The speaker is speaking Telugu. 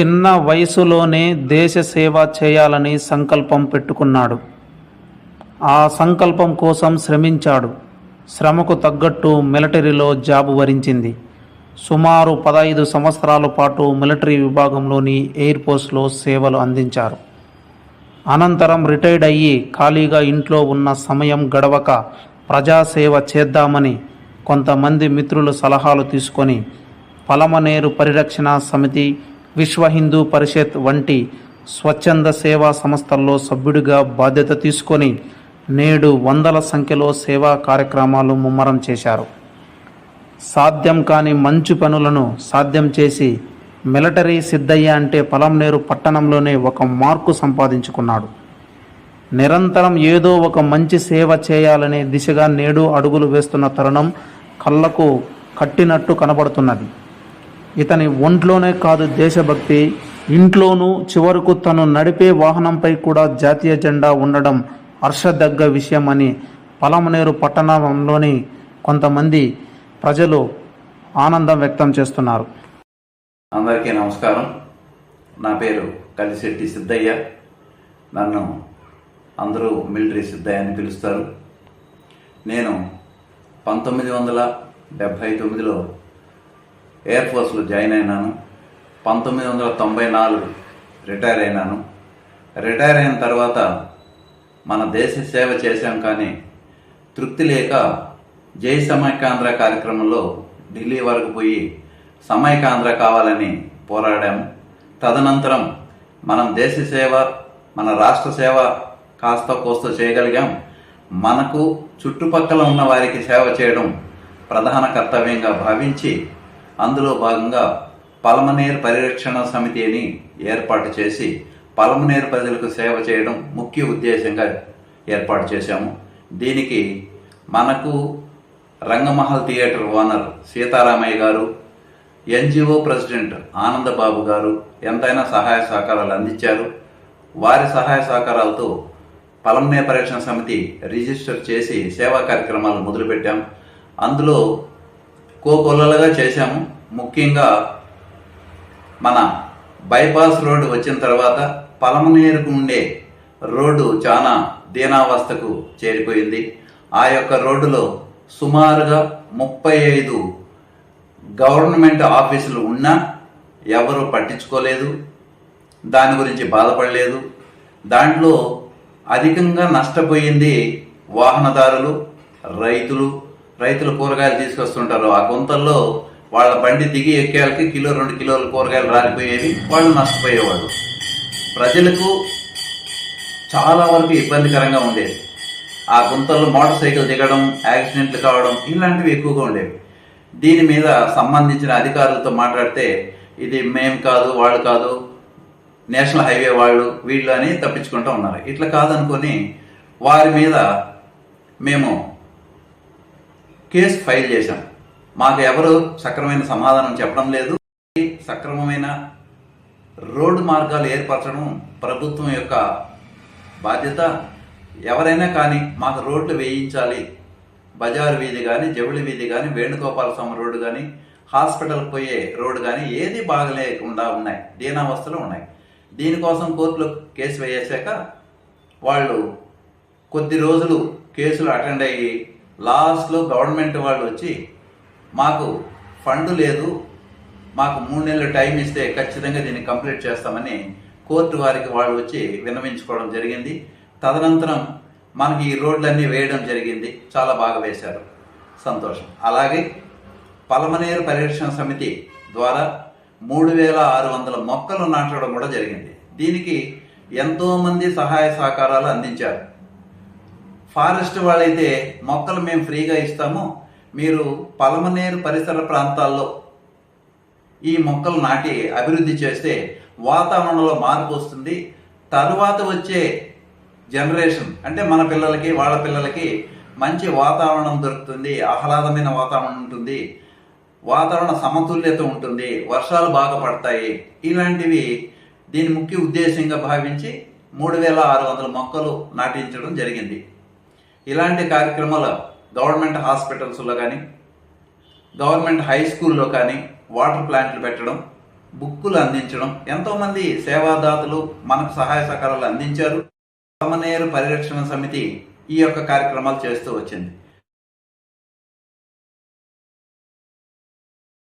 చిన్న వయసులోనే దేశ సేవ చేయాలని సంకల్పం పెట్టుకున్నాడు. ఆ సంకల్పం కోసం శ్రమించాడు. శ్రమకు తగ్గట్టు మిలిటరీలో జాబు వరించింది. సుమారు పదహైదు సంవత్సరాల పాటు మిలిటరీ విభాగంలోని ఎయిర్ ఫోర్స్లో సేవలు అందించారు. అనంతరం రిటైర్డ్ అయ్యి ఖాళీగా ఇంట్లో ఉన్న సమయం గడవక ప్రజాసేవ చేద్దామని కొంతమంది మిత్రులు సలహాలు తీసుకొని పలమనేరు పరిరక్షణ సమితి విశ్వ హిందూ పరిషత్ వంటి స్వచ్ఛంద సేవా సంస్థల్లో సభ్యుడిగా బాధ్యత తీసుకొని నేడు వందల సంఖ్యలో సేవా కార్యక్రమాలు ముమ్మరం చేశారు. సాధ్యం కాని మంచు పనులను సాధ్యం చేసి మిలటరీ సిద్ధయ్య అంటే పలంనేరు పట్టణంలోనే ఒక మార్కు సంపాదించుకున్నాడు. నిరంతరం ఏదో ఒక మంచి సేవ చేయాలనే దిశగా నేడు అడుగులు వేస్తున్న తరుణం కళ్ళకు కట్టినట్టు కనబడుతున్నది. ఇతని ఒంట్లోనే కాదు దేశభక్తి. ఇంట్లోనూ చివరకు తను నడిపే వాహనంపై కూడా జాతీయ జెండా ఉండడం హర్షదగ్గ విషయం అని పలమనేరు పట్టణంలోని కొంతమంది ప్రజలు ఆనందం వ్యక్తం చేస్తున్నారు. అందరికీ నమస్కారం. నా పేరు కలిశెట్టి సిద్ధయ్య. నన్ను అందరూ మిలిటరీ సిద్ధయ్య అని పిలుస్తారు. నేను పంతొమ్మిది వందల డెబ్భై తొమ్మిదిలో ఎయిర్ ఫోర్స్లో జాయిన్ అయినాను. పంతొమ్మిది వందల తొంభై నాలుగు రిటైర్ అయినాను. రిటైర్ అయిన తర్వాత మన దేశ సేవ చేశాం కానీ తృప్తి లేక జై సమైకాంధ్ర కార్యక్రమంలో ఢిల్లీ వరకు పోయి సమైకాంధ్ర కావాలని పోరాడాము తదనంతరం మనం దేశ సేవ మన రాష్ట్ర సేవ కాస్త కోస్త చేయగలిగాం. మనకు చుట్టుపక్కల ఉన్న వారికి సేవ చేయడం ప్రధాన కర్తవ్యంగా భావించి అందులో భాగంగా పలమనేర్ పరిరక్షణ సమితి అని ఏర్పాటు చేసి పలమనేర్ ప్రజలకు సేవ చేయడం ముఖ్య ఉద్దేశంగా ఏర్పాటు చేశాము. దీనికి మనకు రంగమహల్ థియేటర్ ఓనర్ సీతారామయ్య గారు ఎన్జిఓ ప్రెసిడెంట్ ఆనందబాబు గారు ఎంతైనా సహాయ సహకారాలు అందించారు. వారి సహాయ సహకారాలతో పలమనే పరీక్షణ సమితి రిజిస్టర్ చేసి సేవా కార్యక్రమాలు మొదలుపెట్టాం. అందులో కోకొల్లలుగా చేశాము. ముఖ్యంగా మన బైపాస్ రోడ్డు వచ్చిన తర్వాత పలమనేరుకు ఉండే రోడ్డు చాలా దీనావస్థకు చేరిపోయింది. ఆ యొక్క రోడ్డులో సుమారుగా ముప్పై ఐదు గవర్నమెంట్ ఆఫీసులు ఉన్నా ఎవరు పట్టించుకోలేదు. దాని గురించి బాధపడలేదు. దాంట్లో అధికంగా నష్టపోయింది వాహనదారులు రైతులు రైతులు కూరగాయలు తీసుకొస్తుంటారు. ఆ గుంతల్లో వాళ్ళ బండి దిగి ఎక్కేళ్ళకి కిలో రెండు కిలోల కూరగాయలు రాలిపోయేవి. వాళ్ళు నష్టపోయేవాళ్ళు. ప్రజలకు చాలా వరకు ఇబ్బందికరంగా ఉండేది. ఆ గుంతల్లో మోటార్ సైకిల్ దిగడం యాక్సిడెంట్లు కావడం ఇలాంటివి ఎక్కువగా ఉండేవి. దీని మీద సంబంధించిన అధికారులతో మాట్లాడితే ఇది మేం కాదు వాళ్ళు కాదు నేషనల్ హైవే వాళ్ళు వీళ్ళు అని తప్పించుకుంటూ ఉన్నారు. ఇట్లా కాదనుకొని వారి మీద మేము కేసు ఫైల్ చేశాం. మాకు ఎవరు సక్రమైన సమాధానం చెప్పడం లేదు. సక్రమమైన రోడ్డు మార్గాలు ఏర్పరచడం ప్రభుత్వం యొక్క బాధ్యత. ఎవరైనా కానీ మాకు రోడ్లు వేయించాలి. బజార్ వీధి కానీ జవుళి వీధి కానీ వేణుగోపాల స్వామి రోడ్డు కానీ హాస్పిటల్కి పోయే రోడ్డు కానీ ఏది బాగలేకుండా ఉన్నాయి. దీనావస్థలు ఉన్నాయి. దీనికోసం కోర్టులో కేసు వేయేశాక వాళ్ళు కొద్ది రోజులు కేసులు అటెండ్ అయ్యి లాస్ట్లో గవర్నమెంట్ వాళ్ళు వచ్చి మాకు ఫండ్ లేదు మాకు మూడు నెలలు టైం ఇస్తే ఖచ్చితంగా దీన్ని కంప్లీట్ చేస్తామని కోర్టు వారికి వాళ్ళు వచ్చి విన్నవించుకోవడం జరిగింది. తదనంతరం మనకి ఈ రోడ్లన్నీ వేయడం జరిగింది. చాలా బాగా వేశారు. సంతోషం. అలాగే పలమనేరు పరిరక్షణ సమితి ద్వారా మూడు వేల ఆరు వందల మొక్కలు నాటడం కూడా జరిగింది. దీనికి ఎంతోమంది సహాయ సహకారాలు అందించారు. ఫారెస్ట్ వాళ్ళైతే మొక్కలు మేము ఫ్రీగా ఇస్తాము. మీరు పలమనేరు పరిసర ప్రాంతాల్లో ఈ మొక్కలు నాటి అభివృద్ధి చేస్తే వాతావరణంలో మార్పు వస్తుంది. తరువాత వచ్చే జనరేషన్ అంటే మన పిల్లలకి వాళ్ళ పిల్లలకి మంచి వాతావరణం దొరుకుతుంది ఆహ్లాదమైన వాతావరణం ఉంటుంది వాతావరణ సమతుల్యత ఉంటుంది వర్షాలు బాగా పడతాయి. ఇలాంటివి దీని ముఖ్య ఉద్దేశంగా భావించి మూడు వేల ఆరు వందల మొక్కలు నాటించడం జరిగింది. ఇలాంటి కార్యక్రమాలు గవర్నమెంట్ హాస్పిటల్స్లో కానీ గవర్నమెంట్ హై స్కూల్లో కానీ వాటర్ ప్లాంట్లు పెట్టడం బుక్కులు అందించడం ఎంతోమంది సేవాదాతలు మనకు సహాయ సహకారాలు అందించారు. సమనేరు పరిరక్షణ సమితి ఈ యొక్క కార్యక్రమాలు చేస్తూ వచ్చింది.